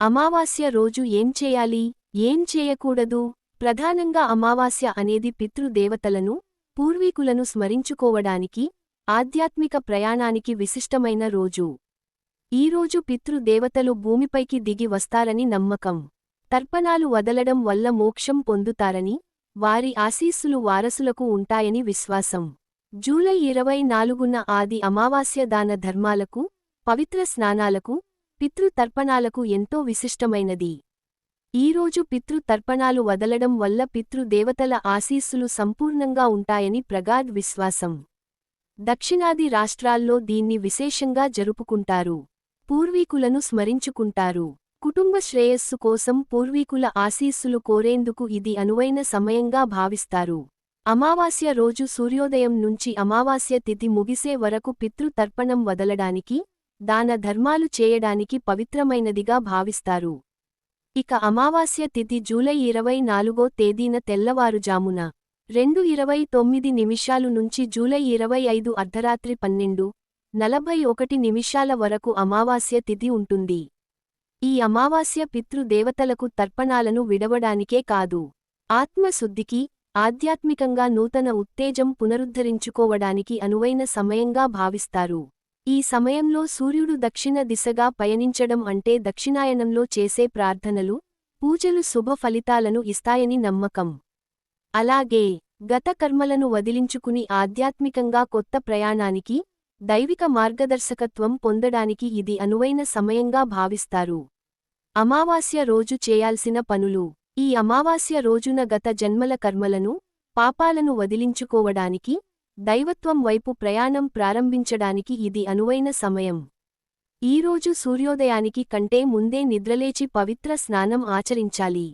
అమావాస్య రోజు ఏం చేయాలి? ఏం చేయకూడదు? ప్రధానంగా అమావాస్య అనేది పితృదేవతలను పూర్వీకులను స్మరించుకోవడానికి ఆధ్యాత్మిక ప్రయాణానికి విశిష్టమైన రోజు. ఈరోజు పితృదేవతలు భూమిపైకి దిగి వస్తారని నమ్మకం. తర్పణాలు వదలడం వల్ల మోక్షం పొందుతారని వారి ఆశీస్సులు వారసులకు ఉంటాయని విశ్వాసం. జూలై ఇరవై నాలుగున ఆది అమావాస్య దాన ధర్మాలకు పవిత్ర స్నానాలకు పితృతర్పణాలకు ఎంతో విశిష్టమైనది. ఈరోజు పితృతర్పణాలు వదలడం వల్ల పితృదేవతల ఆశీస్సులు సంపూర్ణంగా ఉంటాయని ప్రగాఢ్ విశ్వాసం. దక్షిణాది రాష్ట్రాల్లో దీన్ని విశేషంగా జరుపుకుంటారు. పూర్వీకులను స్మరించుకుంటారు. కుటుంబ శ్రేయస్సు కోసం పూర్వీకుల ఆశీస్సులు కోరేందుకు ఇది అనువైన సమయంగా భావిస్తారు. అమావాస్య రోజు సూర్యోదయం నుంచి అమావాస్య తిథి ముగిసే వరకు పితృతర్పణం వదలడానికి దాన ధర్మాలు చేయడానికి పవిత్రమైనదిగా భావిస్తారు. ఇక అమావాస్య తిథి జూలై ఇరవై నాలుగో తేదీన తెల్లవారుజామున రెండు ఇరవై తొమ్మిది నిమిషాలు నుంచి జూలై ఇరవై ఐదు అర్ధరాత్రి పన్నెండు నలభై ఒకటి నిమిషాల వరకు అమావాస్య తిథి ఉంటుంది. ఈ అమావాస్య పితృదేవతలకు తర్పణాలను విడవడానికే కాదు. ఆత్మశుద్ధికి ఆధ్యాత్మికంగా నూతన ఉత్తేజం పునరుద్ధరించుకోవడానికి అనువైన సమయంగా భావిస్తారు. ఈ సమయంలో సూర్యుడు దక్షిణ దిశగా పయనించడం అంటే దక్షిణాయనంలో చేసే ప్రార్థనలు పూజలు శుభ ఫలితాలను ఇస్తాయని నమ్మకం. అలాగే గత కర్మలను వదిలించుకుని ఆధ్యాత్మికంగా కొత్త ప్రయాణానికి దైవిక మార్గదర్శకత్వం పొందడానికి ఇది అనువైన సమయంగా భావిస్తారు. అమావాస్య రోజు చేయాల్సిన పనులు. ఈ అమావాస్య రోజున గత జన్మల కర్మలను పాపాలను వదిలించుకోవడానికి దైవత్వం వైపు ప్రయాణం ప్రారంభించడానికి ఇది అనువైన సమయం. ఈరోజు సూర్యోదయానికి కంటే ముందే నిద్రలేచి పవిత్ర స్నానం ఆచరించాలి.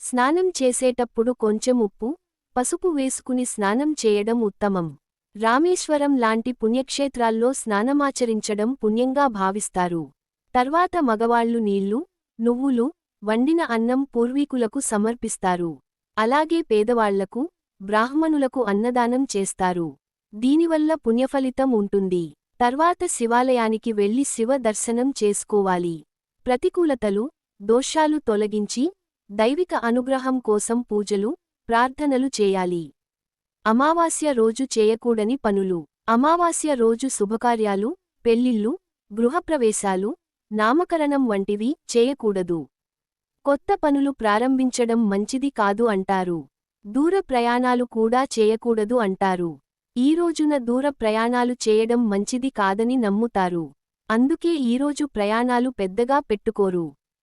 స్నానం చేసేటప్పుడు కొంచెం ఉప్పు పసుపు వేసుకుని స్నానం చేయడం ఉత్తమం. రామేశ్వరం లాంటి పుణ్యక్షేత్రాల్లో స్నానమాచరించడం పుణ్యంగా భావిస్తారు. తర్వాత మగవాళ్ళు నీళ్ళు నువ్వులు వండిన అన్నం పూర్వీకులకు సమర్పిస్తారు. అలాగే పేదవాళ్ళకు బ్రాహ్మణులకు అన్నదానం చేస్తారు. దీనివల్ల పుణ్యఫలితం ఉంటుంది. తర్వాత శివాలయానికి వెళ్ళి శివ దర్శనం చేసుకోవాలి. ప్రతికూలతలు దోషాలు తొలగించి దైవిక అనుగ్రహం కోసం పూజలు ప్రార్థనలు చేయాలి. అమావాస్య రోజు చేయకూడని పనులు. అమావాస్య రోజు శుభకార్యాలు పెళ్ళిళ్ళు గృహప్రవేశాలు నామకరణం వంటివి చేయకూడదు. కొత్త పనులు ప్రారంభించడం మంచిది కాదు అంటారు. దూర ప్రయాణాలు కూడా చేయకూడదు అంటారు. ఈ రోజున దూర ప్రయాణాలు చేయడం మంచిది కాదని నమ్ముతారు. అందుకే ఈరోజు ప్రయాణాలు పెద్దగా పెట్టుకోరు.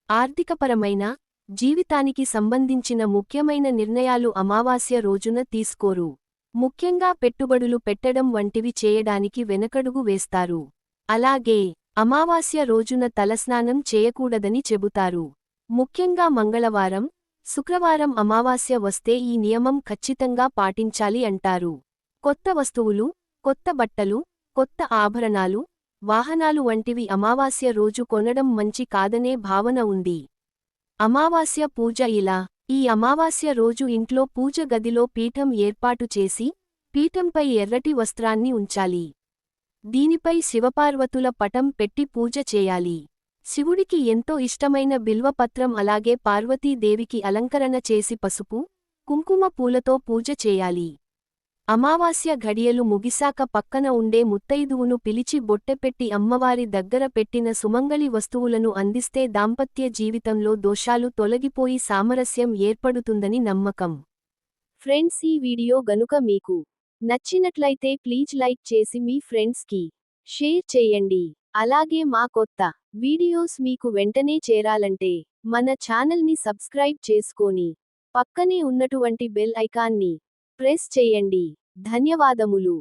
ఆర్థికపరమైన జీవితానికి సంబంధించిన ముఖ్యమైన నిర్ణయాలు అమావాస్య రోజున తీసుకోరు. ముఖ్యంగా పెట్టుబడులు పెట్టడం వంటివి చేయడానికి వెనకడుగు వేస్తారు. అలాగే అమావాస్య రోజున తలస్నానం చేయకూడదని చెబుతారు. ముఖ్యంగా మంగళవారం శుక్రవారం అమావాస్య వస్తే ఈ నియమం ఖచ్చితంగా పాటించాలి అంటారు. కొత్త వస్తువులు కొత్త బట్టలు కొత్త ఆభరణాలు వాహనాలు వంటివి అమావాస్య రోజు కొనడం మంచి కాదనే భావన ఉంది. అమావాస్య పూజ ఇలా ఈ అమావాస్య రోజు ఇంట్లో పూజ గదిలో పీఠం ఏర్పాటు చేసి పీఠంపై ఎర్రటి వస్త్రాన్ని ఉంచాలి. దీనిపై శివపార్వతుల పటం పెట్టి పూజ చేయాలి. శివుడికి ఎంతో ఇష్టమైన బిల్వపత్రం అలాగే పార్వతీదేవికి అలంకరణ చేసి పసుపు కుంకుమ పూలతో పూజ చేయాలి. అమావాస్య ఘడియలు ముగిశాక పక్కన ఉండే ముత్తైదువును పిలిచి బొట్టెపెట్టి అమ్మవారి దగ్గర పెట్టిన సుమంగళి వస్తువులను అందిస్తే దాంపత్య జీవితంలో దోషాలు తొలగిపోయి సామరస్యం ఏర్పడుతుందని నమ్మకం. ఫ్రెండ్స్ ఈ వీడియో గనుక మీకు నచ్చినట్లయితే ప్లీజ్ లైక్ చేసి మీ ఫ్రెండ్స్కి షేర్ చేయండి. అలాగే మా కొత్త వీడియోస్ మీకు వెంటనే చేరాలంటే మన ఛానల్ని సబ్స్క్రైబ్ చేసుకొని పక్కనే ఉన్నటువంటి బెల్ ఐకాన్ని ప్రెస్ చేయండి. ధన్యవాదములు.